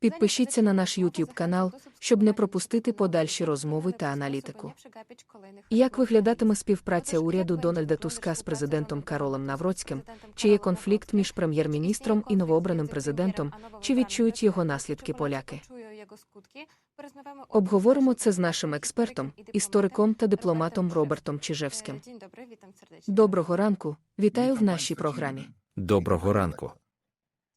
Підпишіться на наш YouTube канал, щоб не пропустити подальші розмови та аналітику. Як виглядатиме співпраця уряду Дональда Туска з президентом Каролем Навроцьким? Чи є конфлікт між прем'єр-міністром і новообраним президентом? Чи відчують його наслідки поляки? Обговоримо це з нашим експертом, істориком та дипломатом Робертом Чижевським. Доброго ранку, вітаю в нашій програмі. Доброго ранку.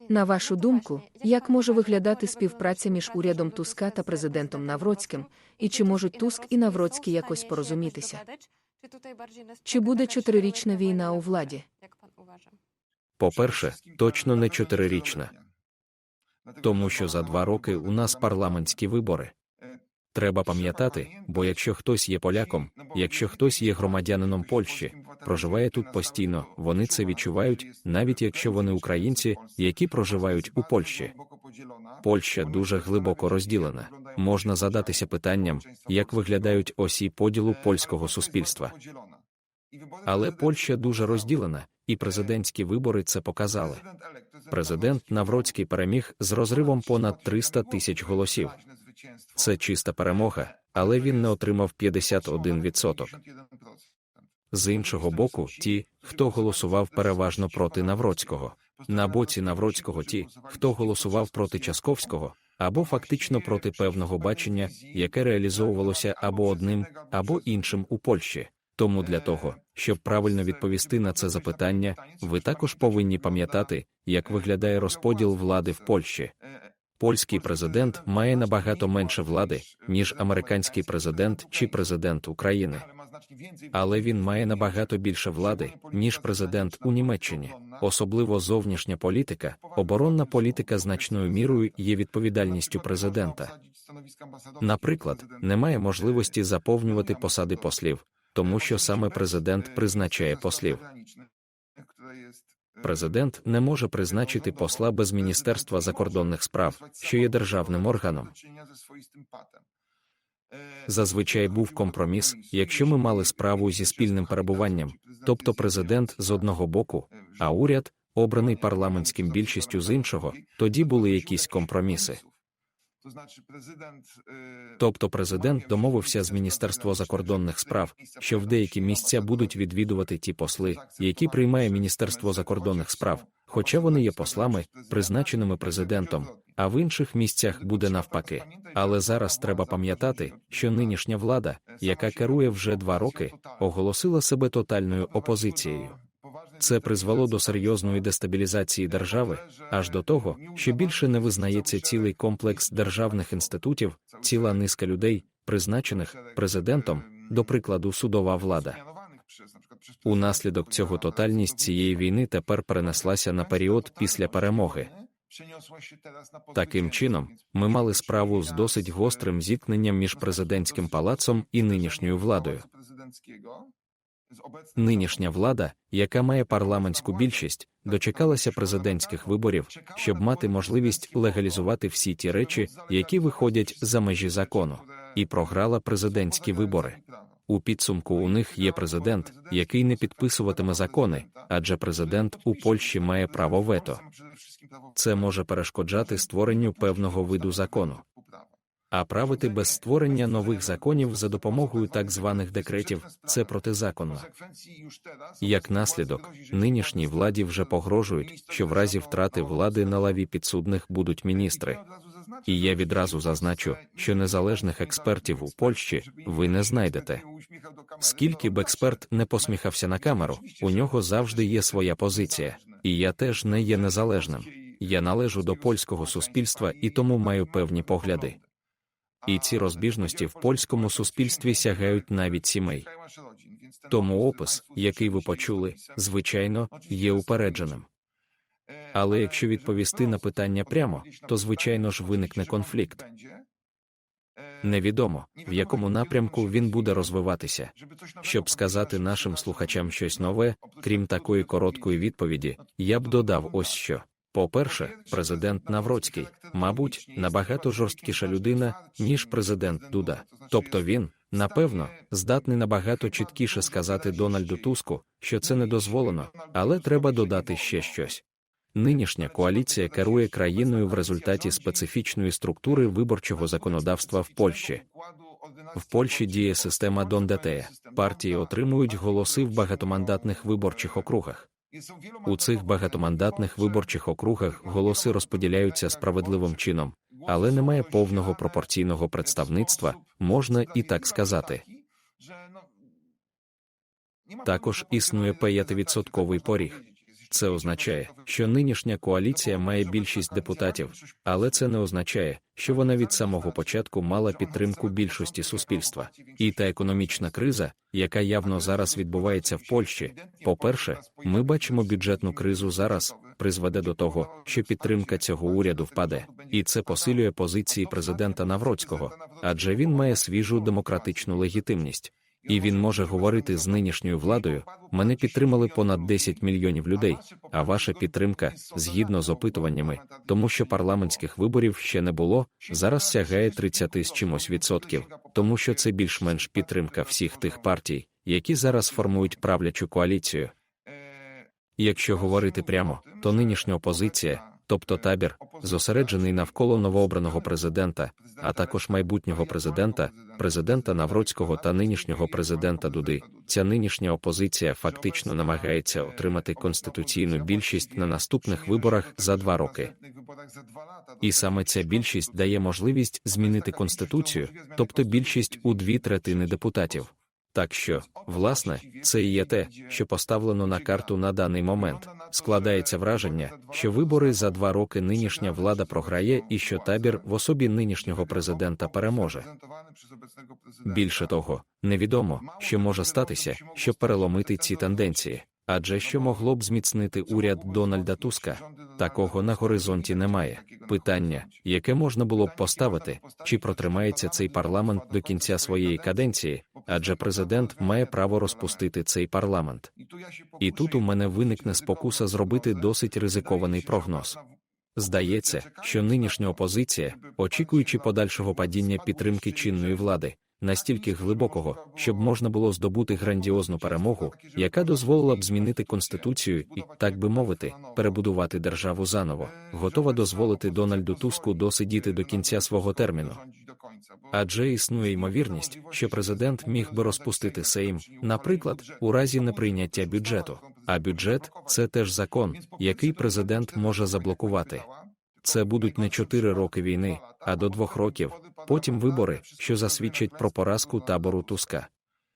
На вашу думку, як може виглядати співпраця між урядом Туска та президентом Навроцьким, і чи можуть Туск і Навроцький якось порозумітися? Чи буде чотирирічна війна у владі? По-перше, точно не чотирирічна, тому що за два роки у нас парламентські вибори. Треба пам'ятати, бо якщо хтось є поляком, якщо хтось є громадянином Польщі, проживає тут постійно, вони це відчувають, навіть якщо вони українці, які проживають у Польщі. Польща дуже глибоко розділена. Можна задатися питанням, як виглядають осі поділу польського суспільства. Але Польща дуже розділена, і президентські вибори це показали. Президент Навроцький переміг з розривом понад 300 тисяч голосів. Це чиста перемога, але він не отримав 51%. З іншого боку, ті, хто голосував переважно проти Навроцького. На боці Навроцького ті, хто голосував проти Часковського, або фактично проти певного бачення, яке реалізовувалося або одним, або іншим у Польщі. Тому для того, щоб правильно відповісти на це запитання, ви також повинні пам'ятати, як виглядає розподіл влади в Польщі. Польський президент має набагато менше влади, ніж американський президент чи президент України. Але він має набагато більше влади, ніж президент у Німеччині. Особливо зовнішня політика, оборонна політика значною мірою є відповідальністю президента. Наприклад, немає можливості заповнювати посади послів, тому що саме президент призначає послів. Президент не може призначити посла без Міністерства закордонних справ, що є державним органом. Зазвичай був компроміс, якщо ми мали справу зі спільним перебуванням, тобто президент з одного боку, а уряд, обраний парламентським більшістю з іншого, тоді були якісь компроміси. Тобто президент домовився з Міністерства закордонних справ, що в деякі місця будуть відвідувати ті посли, які приймає Міністерство закордонних справ, хоча вони є послами, призначеними президентом, а в інших місцях буде навпаки. Але зараз треба пам'ятати, що нинішня влада, яка керує вже два роки, оголосила себе тотальною опозицією. Це призвело до серйозної дестабілізації держави, аж до того, що більше не визнається цілий комплекс державних інститутів, ціла низка людей, призначених президентом, до прикладу, судова влада. Унаслідок цього тотальність цієї війни тепер перенеслася на період після перемоги. Таким чином, ми мали справу з досить гострим зіткненням між президентським палацом і нинішньою владою. Нинішня влада, яка має парламентську більшість, дочекалася президентських виборів, щоб мати можливість легалізувати всі ті речі, які виходять за межі закону, і програла президентські вибори. У підсумку у них є президент, який не підписуватиме закони, адже президент у Польщі має право вето. Це може перешкоджати створенню певного виду закону. А правити без створення нових законів за допомогою так званих декретів це протизаконно. Як наслідок, нинішній владі вже погрожують, що в разі втрати влади на лаві підсудних будуть міністри. І я відразу зазначу, що незалежних експертів у Польщі ви не знайдете. Скільки б експерт не посміхався на камеру, у нього завжди є своя позиція, і я теж не є незалежним. Я належу до польського суспільства і тому маю певні погляди. І ці розбіжності в польському суспільстві сягають навіть сімей. Тому опис, який ви почули, звичайно, є упередженим. Але якщо відповісти на питання прямо, то звичайно ж виникне конфлікт. Невідомо, в якому напрямку він буде розвиватися. Щоб сказати нашим слухачам щось нове, крім такої короткої відповіді, я б додав ось що. По-перше, президент Навроцький, мабуть, набагато жорсткіша людина, ніж президент Дуда. Тобто він, напевно, здатний набагато чіткіше сказати Дональду Туску, що це не дозволено, але треба додати ще щось. Нинішня коаліція керує країною в результаті специфічної структури виборчого законодавства в Польщі. В Польщі діє система Дондетея. Партії отримують голоси в багатомандатних виборчих округах. У цих багатомандатних виборчих округах голоси розподіляються справедливим чином, але немає повного пропорційного представництва, можна і так сказати. Також існує 5% поріг. Це означає, що нинішня коаліція має більшість депутатів, але це не означає, що вона від самого початку мала підтримку більшості суспільства. І та економічна криза, яка явно зараз відбувається в Польщі. По-перше, ми бачимо бюджетну кризу зараз, призведе до того, що підтримка цього уряду впаде, і це посилює позиції президента Навроцького, адже він має свіжу демократичну легітимність. І він може говорити з нинішньою владою. Мене підтримали понад 10 мільйонів людей. А ваша підтримка, згідно з опитуваннями, тому що парламентських виборів ще не було, зараз сягає 30 з чимось відсотків, тому що це більш-менш підтримка всіх тих партій, які зараз формують правлячу коаліцію. Якщо говорити прямо, то нинішня опозиція, тобто табір, зосереджений навколо новообраного президента, а також майбутнього президента, президента Навроцького та нинішнього президента Дуди. Ця нинішня опозиція фактично намагається отримати конституційну більшість на наступних виборах за два роки. І саме ця більшість дає можливість змінити конституцію, тобто більшість у дві третини депутатів. Так що, власне, це і є те, що поставлено на карту на даний момент. Складається враження, що вибори за два роки нинішня влада програє і що табір в особі нинішнього президента переможе. Більше того, невідомо, що може статися, щоб переломити ці тенденції. Адже що могло б зміцнити уряд Дональда Туска? Такого на горизонті немає. Питання, яке можна було б поставити, чи протримається цей парламент до кінця своєї каденції, адже президент має право розпустити цей парламент. І тут у мене виникне спокуса зробити досить ризикований прогноз. Здається, що нинішня опозиція, очікуючи подальшого падіння підтримки чинної влади, настільки глибокого, щоб можна було здобути грандіозну перемогу, яка дозволила б змінити конституцію і, так би мовити, перебудувати державу заново, готова дозволити Дональду Туску досидіти до кінця свого терміну. Адже існує ймовірність, що президент міг би розпустити Сейм, наприклад, у разі неприйняття бюджету. А бюджет це теж закон, який президент може заблокувати. Це будуть не чотири роки війни, а до двох років, потім вибори, що засвідчать про поразку табору Туска.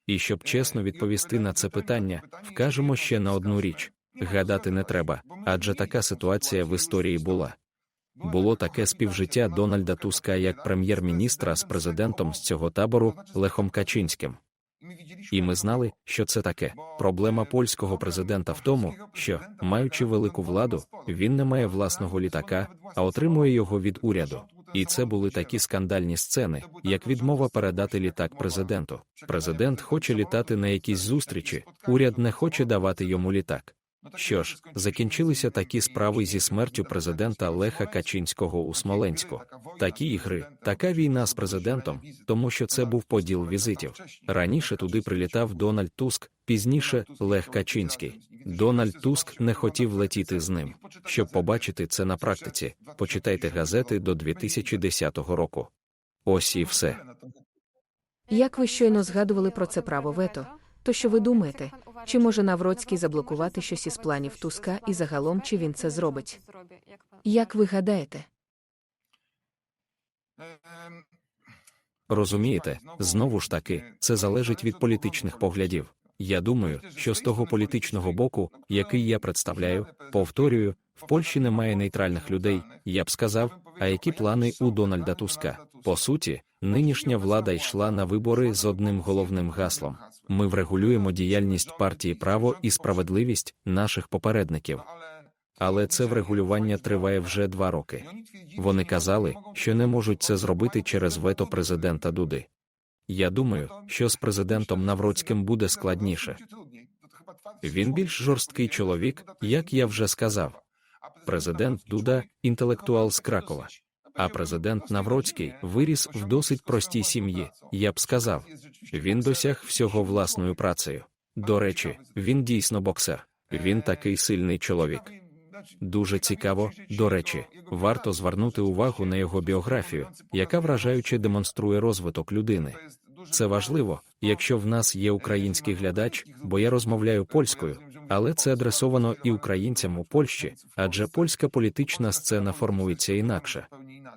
І щоб чесно відповісти на це питання, вкажемо ще на одну річ гадати не треба, адже така ситуація в історії була. Було таке співжиття Дональда Туска як прем'єр-міністра з президентом з цього табору Лехом Качинським. І ми знали, що це таке. Проблема польського президента в тому, що, маючи велику владу, він не має власного літака, а отримує його від уряду. І це були такі скандальні сцени, як відмова передати літак президенту. Президент хоче літати на якісь зустрічі, уряд не хоче давати йому літак. Що ж, закінчилися такі справи зі смертю президента Леха Качинського у Смоленську. Такі ігри, така війна з президентом, тому що це був поділ візитів. Раніше туди прилітав Дональд Туск, пізніше Лех Качинський. Дональд Туск не хотів летіти з ним. Щоб побачити це на практиці, почитайте газети до 2010 року. Ось і все. Як ви щойно згадували про це право вето, то що ви думаєте, чи може Навроцький заблокувати щось із планів Туска і загалом чи він це зробить? Як ви гадаєте? Розумієте, знову ж таки, це залежить від політичних поглядів. Я думаю, що з того політичного боку, який я представляю, повторюю, в Польщі немає нейтральних людей, я б сказав, а які плани у Дональда Туска? По суті, нинішня влада йшла на вибори з одним головним гаслом: ми врегулюємо діяльність партії право і справедливість наших попередників. Але це врегулювання триває вже два роки. Вони казали, що не можуть це зробити через вето президента Дуди. Я думаю, що з президентом Навроцьким буде складніше. Він більш жорсткий чоловік, як я вже сказав. Президент Дуда інтелектуал з Кракова. А президент Навроцький виріс в досить простій сім'ї, я б сказав. Він досяг всього власною працею. До речі, він дійсно боксер. Він такий сильний чоловік. Дуже цікаво, до речі, варто звернути увагу на його біографію, яка вражаюче демонструє розвиток людини. Це важливо, якщо в нас є український глядач, бо я розмовляю польською, але це адресовано і українцям у Польщі, адже польська політична сцена формується інакше.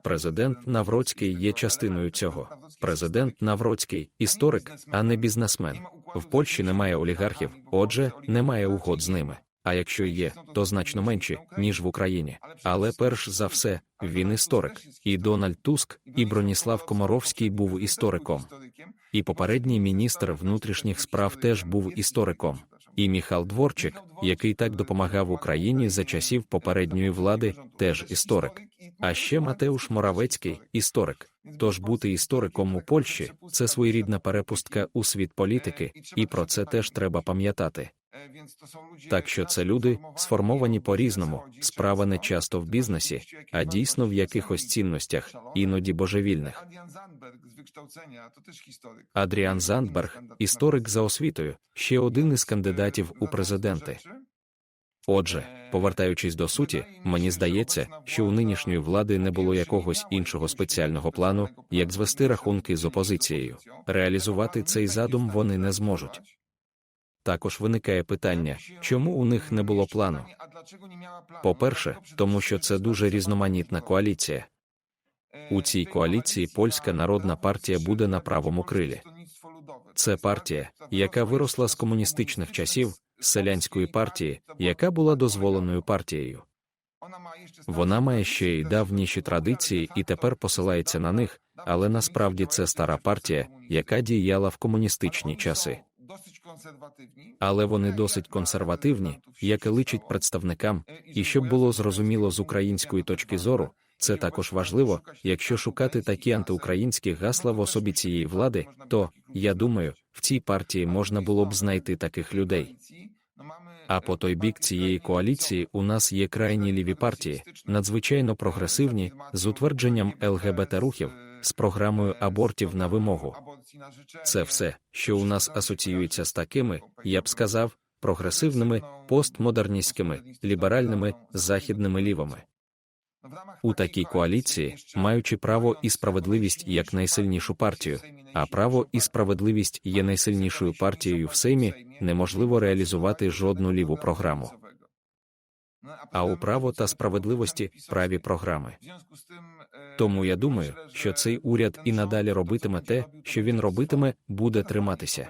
Президент Навроцький є частиною цього. Президент Навроцький історик, а не бізнесмен. В Польщі немає олігархів, отже, немає угод з ними. А якщо є, то значно менші, ніж в Україні. Але перш за все, він історик. І Дональд Туск, і Броніслав Комаровський був істориком. І попередній міністр внутрішніх справ теж був істориком. І Міхал Дворчик, який так допомагав Україні за часів попередньої влади, теж історик. А ще Матеуш Моравецький історик. Тож бути істориком у Польщі це своєрідна перепустка у світ політики, і про це теж треба пам'ятати. Так що це люди, сформовані по-різному, справа не часто в бізнесі, а дійсно в якихось цінностях, іноді божевільних. Адріан Зандберг, історик за освітою, ще один із кандидатів у президенти. Отже, повертаючись до суті, мені здається, що у нинішньої влади не було якогось іншого спеціального плану, як звести рахунки з опозицією. Реалізувати цей задум вони не зможуть. Також виникає питання, чому у них не було плану? По-перше, тому що це дуже різноманітна коаліція. У цій коаліції польська народна партія буде на правому крилі. Це партія, яка виросла з комуністичних часів, селянської партії, яка була дозволеною партією. Вона має ще й давніші традиції і тепер посилається на них, але насправді це стара партія, яка діяла в комуністичні часи. Але вони досить консервативні, як і личить представникам, і щоб було зрозуміло з української точки зору, це також важливо, якщо шукати такі антиукраїнські гасла в особі цієї влади, то, я думаю, в цій партії можна було б знайти таких людей. А по той бік цієї коаліції у нас є крайні ліві партії, надзвичайно прогресивні, з утвердженням ЛГБТ-рухів, з програмою абортів на вимогу. Це все, що у нас асоціюється з такими, я б сказав, прогресивними, постмодерністськими, ліберальними, західними лівими. У такій коаліції, маючи право і справедливість як найсильнішу партію, а право і справедливість є найсильнішою партією в Сеймі, неможливо реалізувати жодну ліву програму. А у право та справедливості праві програми. Тому я думаю, що цей уряд і надалі робитиме те, що він робитиме, буде триматися.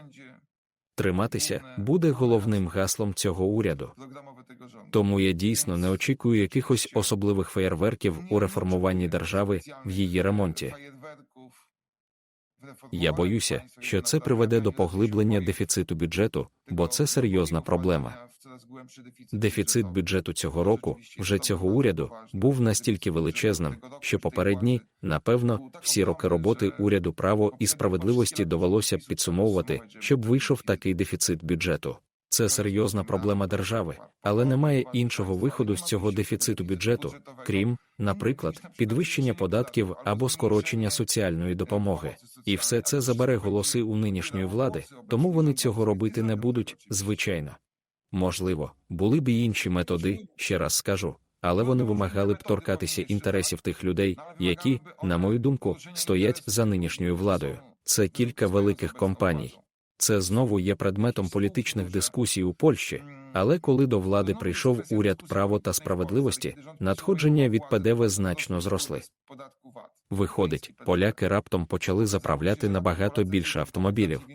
Триматися буде головним гаслом цього уряду. Тому я дійсно не очікую якихось особливих феєрверків у реформуванні держави в її ремонті. Я боюся, що це приведе до поглиблення дефіциту бюджету, бо це серйозна проблема. Дефіцит бюджету цього року, вже цього уряду, був настільки величезним, що попередні, напевно, всі роки роботи уряду право і справедливості довелося б підсумовувати, щоб вийшов такий дефіцит бюджету. Це серйозна проблема держави, але немає іншого виходу з цього дефіциту бюджету, крім, наприклад, підвищення податків або скорочення соціальної допомоги. І все це забере голоси у нинішньої влади, тому вони цього робити не будуть, звичайно. Можливо, були б і інші методи, ще раз скажу, але вони вимагали б торкатися інтересів тих людей, які, на мою думку, стоять за нинішньою владою. Це кілька великих компаній. Це знову є предметом політичних дискусій у Польщі, але коли до влади прийшов уряд право та справедливості, надходження від ПДВ значно зросли. Виходить, поляки раптом почали заправляти набагато більше автомобілів.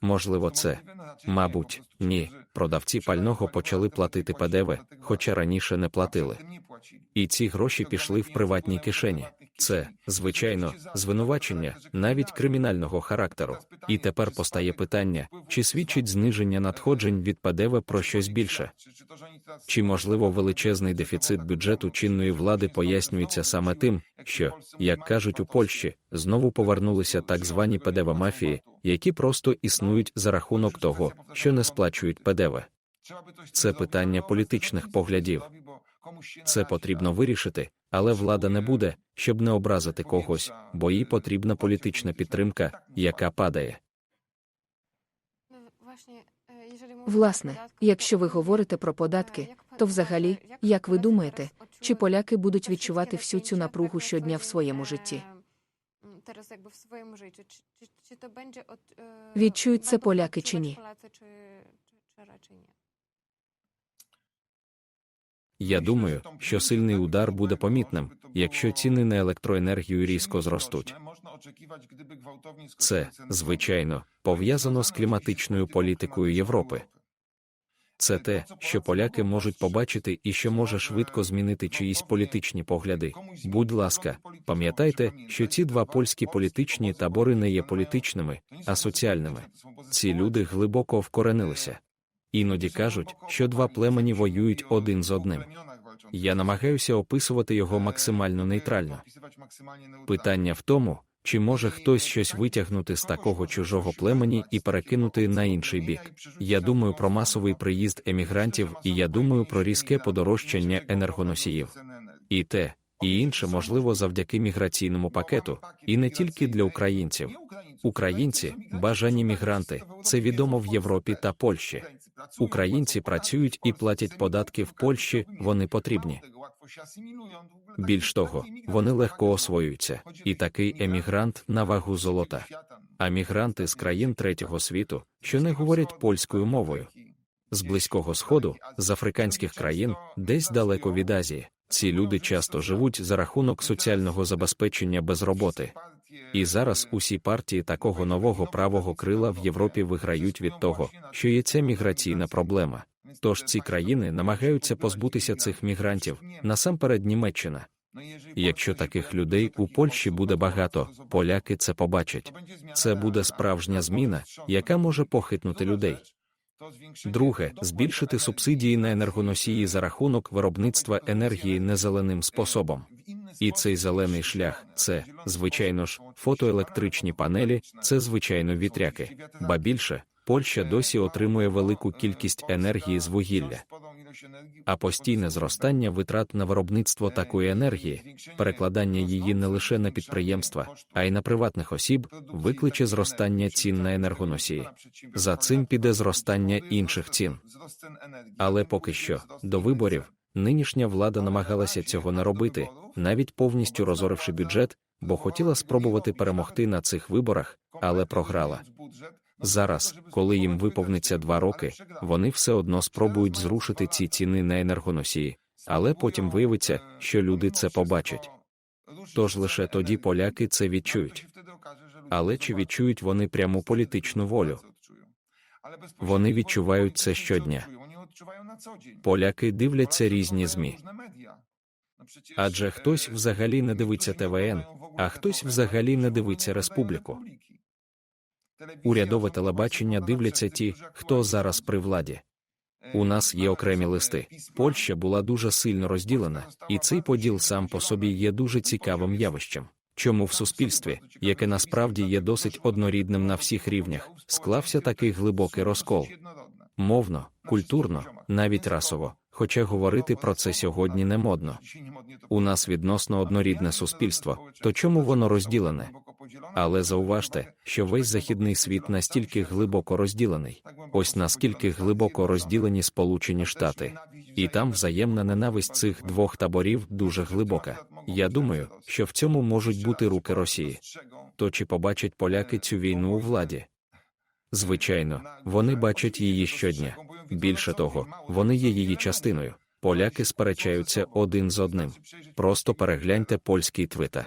Можливо, це мабуть, ні. Продавці пального почали платити ПДВ, хоча раніше не платили. І ці гроші пішли в приватні кишені. Це, звичайно, звинувачення навіть кримінального характеру. І тепер постає питання, чи свідчить зниження надходжень від ПДВ про щось більше? Чи можливо величезний дефіцит бюджету чинної влади пояснюється саме тим, що, як кажуть у Польщі, знову повернулися так звані ПДВ мафії, які просто існують за рахунок того, що не сплачують ПДВ. Це питання політичних поглядів. Це потрібно вирішити, але влада не буде, щоб не образити когось, бо їй потрібна політична підтримка, яка падає. Власне, якщо ви говорите про податки, То взагалі, як ви думаєте, чи поляки будуть відчувати всю цю напругу щодня в своєму житті? W swoim życiu. Czy, czy, czy to będzie e, Відчують це поляки чи ні? Я думаю, що сильний удар буде помітним, якщо ціни на електроенергію різко зростуть. Це, звичайно, пов'язано з кліматичною політикою Європи. Це те, що поляки можуть побачити і що може швидко змінити чиїсь політичні погляди. Будь ласка, пам'ятайте, що ці два польські політичні табори не є політичними, а соціальними. Ці люди глибоко вкоренилися. Іноді кажуть, що два племені воюють один з одним. Я намагаюся описувати його максимально нейтрально. Питання в тому, чи може хтось щось витягнути з такого чужого племені і перекинути на інший бік. Я думаю про масовий приїзд емігрантів, і я думаю про різке подорожчання енергоносіїв. І те, і інше можливо завдяки міграційному пакету, і не тільки для українців. Українці бажані мігранти, це відомо в Європі та Польщі. Українці працюють і платять податки в Польщі, вони потрібні. Більш того, вони легко освоюються, і такий емігрант на вагу золота. А мігранти з країн третього світу, що не говорять польською мовою, з близького сходу, з африканських країн, десь далеко від Азії. Ці люди часто живуть за рахунок соціального забезпечення без роботи. І зараз усі партії такого нового правого крила в Європі виграють від того, що є ця міграційна проблема. Тож ці країни намагаються позбутися цих мігрантів, насамперед Німеччина. Якщо таких людей у Польщі буде багато, поляки це побачать. Це буде справжня зміна, яка може похитнути людей. Друге, збільшити субсидії на енергоносії за рахунок виробництва енергії незеленим способом. І цей зелений шлях це, звичайно ж, фотоелектричні панелі, це звичайно вітряки. Ба більше, Польща досі отримує велику кількість енергії з вугілля. А постійне зростання витрат на виробництво такої енергії, перекладання її не лише на підприємства, а й на приватних осіб, викличе зростання цін на енергоносії. За цим піде зростання інших цін. Але поки що, до виборів, нинішня влада намагалася цього не робити, навіть повністю розоривши бюджет, бо хотіла спробувати перемогти на цих виборах, але програла. Зараз, коли їм виповниться два роки, вони все одно спробують зрушити ці ціни на енергоносії, але потім виявиться, що люди це побачать. Тож лише тоді поляки це відчують. Але чи відчують вони пряму політичну волю? Вони відчувають це щодня. Поляки дивляться різні ЗМІ. Адже хтось взагалі не дивиться ТВН, а хтось взагалі не дивиться Республіку. Урядове телебачення дивляться ті, хто зараз при владі. У нас є окремі листи. Польща була дуже сильно розділена, і цей поділ сам по собі є дуже цікавим явищем. Чому в суспільстві, яке насправді є досить однорідним на всіх рівнях, склався такий глибокий розкол? Мовно, культурно, навіть расово, хоча говорити про це сьогодні не модно. У нас відносно однорідне суспільство, то чому воно розділене? Але зауважте, що весь західний світ настільки глибоко розділений. Ось наскільки глибоко розділені Сполучені Штати, і там взаємна ненависть цих двох таборів дуже глибока. Я думаю, що в цьому можуть бути руки Росії. То чи побачать поляки цю війну у владі? Звичайно, вони бачать її щодня. Більше того, вони є її частиною. Поляки сперечаються один з одним. Просто перегляньте польський твита.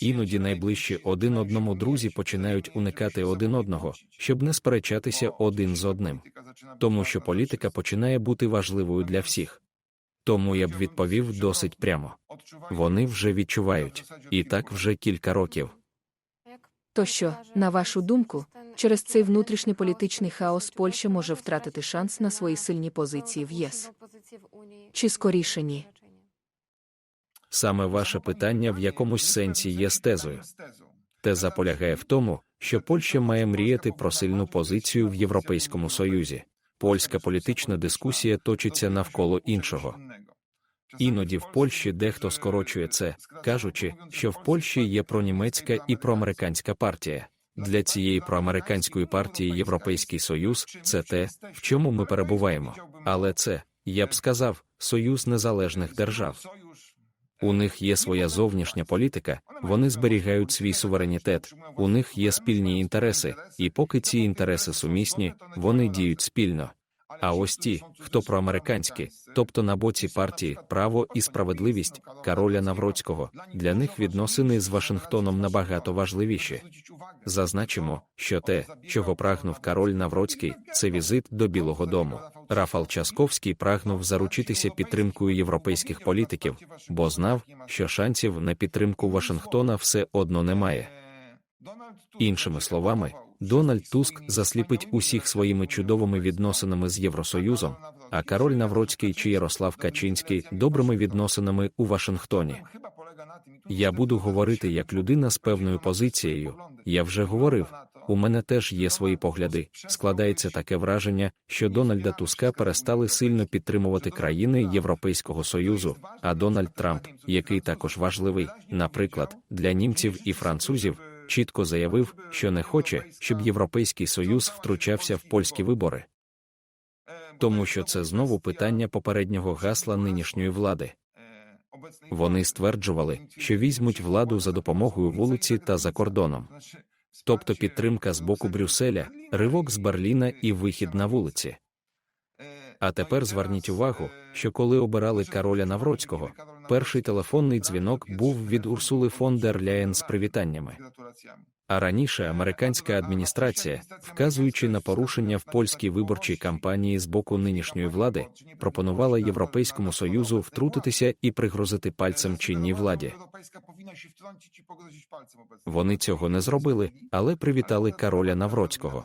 Іноді найближчі один одному друзі починають уникати один одного, щоб не сперечатися один з одним. Тому що політика починає бути важливою для всіх. Тому я б відповів досить прямо. Вони вже відчувають, і так вже кілька років. То що, на вашу думку, через цей внутрішньополітичний хаос Польща може втратити шанс на свої сильні позиції в ЄС? Чи скоріше ні? Саме ваше питання в якомусь сенсі є стезою. Теза полягає в тому, що Польща має мріяти про сильну позицію в Європейському Союзі. Польська політична дискусія точиться навколо іншого. Іноді в Польщі дехто скорочує це, кажучи, що в Польщі є пронімецька і проамериканська партія. Для цієї проамериканської партії Європейський Союз це те, в чому ми перебуваємо. Але це Я б сказав, союз незалежних держав. У них є своя зовнішня політика, вони зберігають свій суверенітет, у них є спільні інтереси, і поки ці інтереси сумісні, вони діють спільно. А ось ті, хто проамериканські, тобто на боці партії Право і справедливість Кароля Навроцького, для них відносини з Вашингтоном набагато важливіші. Зазначимо, що те, чого прагнув Кароль Навроцький, це візит до Білого Дому. Рафал Часковський прагнув заручитися підтримкою європейських політиків, бо знав, що шансів на підтримку Вашингтона все одно немає. Іншими словами, Дональд Туск засліпить усіх своїми чудовими відносинами з Євросоюзом, а Кароль Навроцький чи Ярослав Качинський добрими відносинами у Вашингтоні. Я буду говорити як людина з певною позицією. Я вже говорив. У мене теж є свої погляди. Складається таке враження, що Дональда Туска перестали сильно підтримувати країни Європейського Союзу, а Дональд Трамп, який також важливий, наприклад, для німців і французів, чітко заявив, що не хоче, щоб Європейський Союз втручався в польські вибори. Тому що це знову питання попереднього гасла нинішньої влади. Вони стверджували, що візьмуть владу за допомогою вулиці та за кордоном. Тобто підтримка з боку Брюсселя, ривок з Берліна і вихід на вулиці. А тепер зверніть увагу, що коли обирали Кароля Навроцького, перший телефонний дзвінок був від Урсули фон дер Ляєн з привітаннями. А раніше американська адміністрація, вказуючи на порушення в польській виборчій кампанії з боку нинішньої влади, пропонувала Європейському Союзу втрутитися і пригрозити пальцем чинній владі. Вони цього не зробили, але привітали Кароля Навроцького.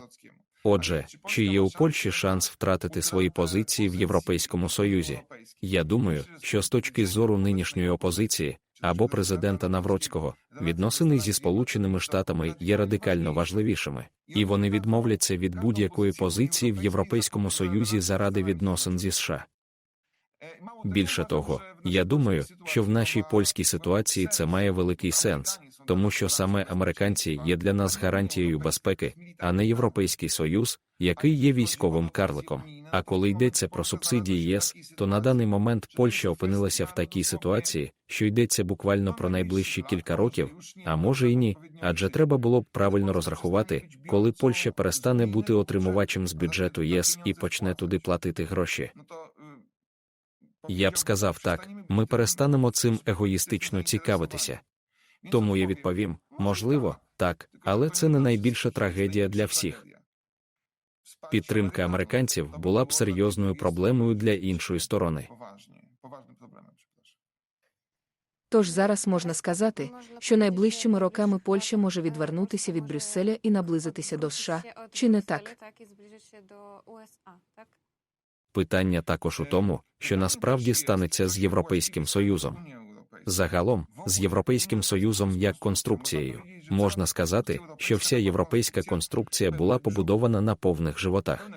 Отже, чи є у Польщі шанс втратити свої позиції в Європейському Союзі? Я думаю, що з точки зору нинішньої опозиції або президента Навроцького відносини зі Сполученими Штатами є радикально важливішими, і вони відмовляться від будь-якої позиції в Європейському Союзі заради відносин зі США. Більше того, я думаю, що в нашій польській ситуації це має великий сенс, тому що саме американці є для нас гарантією безпеки, а не Європейський Союз, який є військовим карликом. А коли йдеться про субсидії ЄС, то на даний момент Польща опинилася в такій ситуації, що йдеться буквально про найближчі кілька років, а може і ні, адже треба було б правильно розрахувати, коли Польща перестане бути отримувачем з бюджету ЄС і почне туди платити гроші. Я б сказав так: ми перестанемо цим егоїстично цікавитися. Тому я відповім: можливо, так, але це не найбільша трагедія для всіх. Підтримка американців була б серйозною проблемою для іншої сторони. Тож зараз можна сказати, що найближчими роками Польща може відвернутися від Брюсселя і наблизитися до США, чи не так? Питання також у тому, що насправді станеться з Європейським Союзом. Загалом, з Європейським Союзом як конструкцією, можна сказати, що вся європейська конструкція була побудована на повних животах.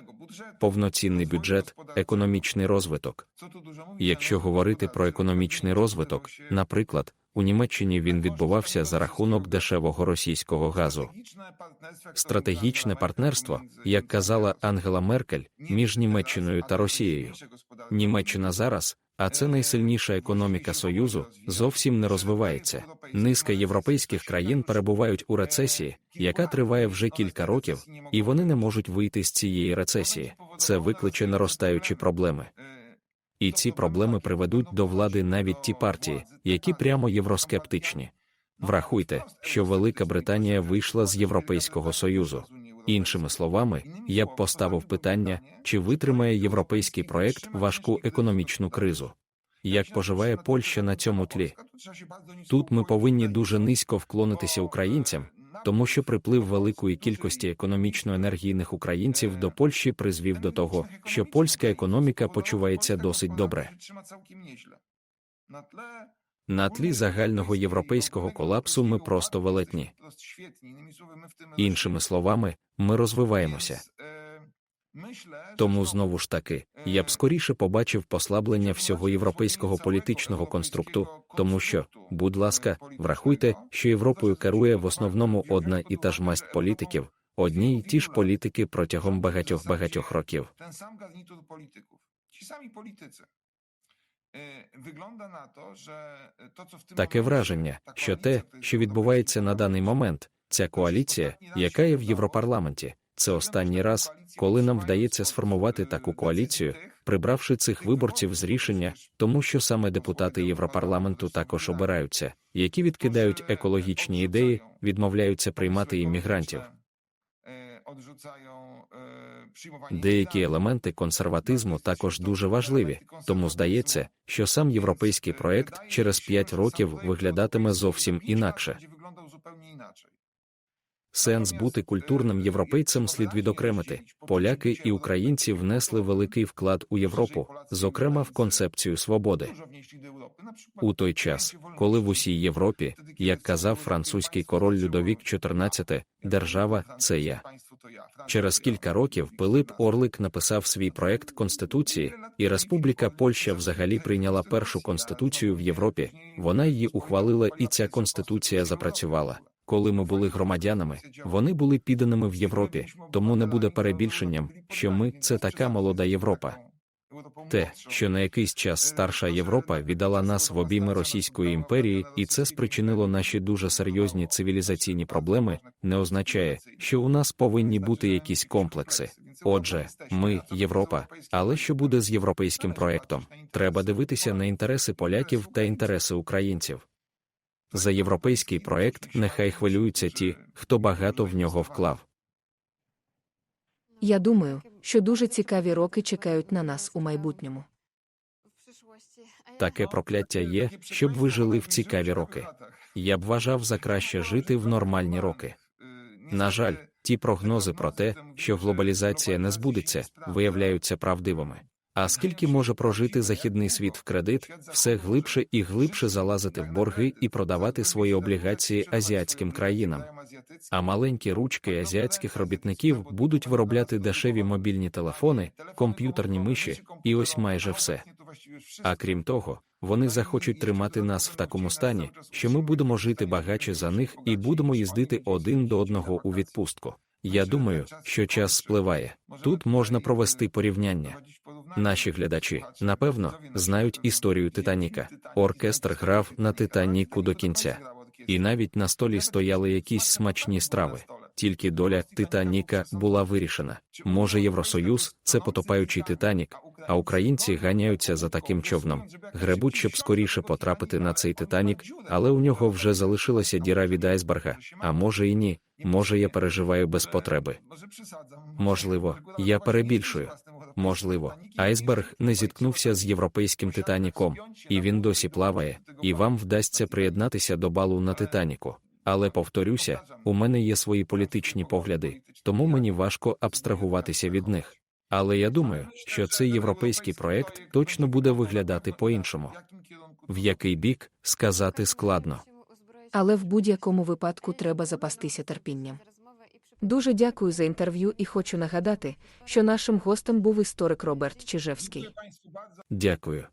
Повноцінний бюджет, економічний розвиток. Якщо говорити про економічний розвиток, наприклад, у Німеччині він відбувався за рахунок дешевого російського газу. Стратегічне партнерство, як казала Ангела Меркель, між Німеччиною та Росією. Німеччина зараз, а це найсильніша економіка Союзу, зовсім не розвивається. Низка європейських країн перебувають у рецесії, яка триває вже кілька років, і вони не можуть вийти з цієї рецесії. Це викличе наростаючі проблеми. І ці проблеми приведуть до влади навіть ті партії, які прямо євроскептичні. Врахуйте, що Велика Британія вийшла з Європейського Союзу. Іншими словами, я б поставив питання, чи витримає європейський проект важку економічну кризу. Як поживає Польща на цьому тлі? Тут ми повинні дуже низько вклонитися українцям, тому що приплив великої кількості економічно енергійних українців до Польщі призвів до того, що польська економіка почувається досить добре. На тлі загального європейського колапсу ми просто велетні. Іншими словами, ми розвиваємося. Тому знову ж таки, я б скоріше побачив послаблення всього європейського політичного конструкту, тому що, будь ласка, врахуйте, що Європою керує в основному одна і та ж масть політиків, одні й ті ж політики протягом багатьох багатьох років. Таке враження, що те, що відбувається на даний момент, ця коаліція, яка є в Європарламенті, це останній раз, коли нам вдається сформувати таку коаліцію, прибравши цих виборців з рішення, тому що саме депутати Європарламенту також обираються, які відкидають екологічні ідеї, відмовляються приймати іммігрантів. Деякі елементи консерватизму також дуже важливі, тому здається, що сам європейський проект через 5 років виглядатиме зовсім інакше. Сенс бути культурним європейцем слід відокремити. Поляки і українці внесли великий вклад у Європу, зокрема в концепцію свободи. У той час, коли в усій Європі, як казав французький король Людовік XIV, держава це я. Через кілька років Пилип Орлик написав свій проект конституції, і Республіка Польща взагалі прийняла першу конституцію в Європі. Вона її ухвалила, і ця конституція запрацювала. Коли ми були громадянами, вони були підданими в Європі, тому не буде перебільшенням, що ми це така молода Європа. Те, що на якийсь час старша Європа віддала нас в обійми Російської імперії, і це спричинило наші дуже серйозні цивілізаційні проблеми, не означає, що у нас повинні бути якісь комплекси. Отже, ми Європа, але що буде з європейським проектом? Треба дивитися на інтереси поляків та інтереси українців. За європейський проект нехай хвилюються ті, хто багато в нього вклав. Я думаю, що дуже цікаві роки чекають на нас у майбутньому. Таке прокляття є, щоб ви жили в цікаві роки. Я б вважав за краще жити в нормальні роки. На жаль, ті прогнози про те, що глобалізація не збудеться, виявляються правдивими. А скільки може прожити західний світ в кредит, все глибше і глибше залазити в борги і продавати свої облігації азіатським країнам. А маленькі ручки азіатських робітників будуть виробляти дешеві мобільні телефони, комп'ютерні миші, і ось майже все. А крім того, вони захочуть тримати нас в такому стані, що ми будемо жити багаче за них і будемо їздити один до одного у відпустку. Я думаю, що час спливає. Тут можна провести порівняння. Наші глядачі, напевно, знають історію Титаніка. Оркестр грав на Титаніку до кінця. І навіть на столі стояли якісь смачні страви. Тільки доля Титаніка була вирішена. Може, Євросоюз це потопаючий Титанік, а українці ганяються за таким човном. Гребуть, щоб скоріше потрапити на цей Титанік, але у нього вже залишилася діра від айсберга. А може і ні. Може, я переживаю без потреби. Можливо, я перебільшую. Можливо, айсберг не зіткнувся з європейським Титаніком, і він досі плаває, і вам вдасться приєднатися до балу на Титаніку. Але повторюся, у мене є свої політичні погляди, тому мені важко абстрагуватися від них. Але я думаю, що цей європейський проект точно буде виглядати по-іншому. В який бік сказати складно. Але в будь-якому випадку треба запастися терпінням. Дуже дякую за інтерв'ю і хочу нагадати, що нашим гостем був історик Роберт Чижевський. Дякую.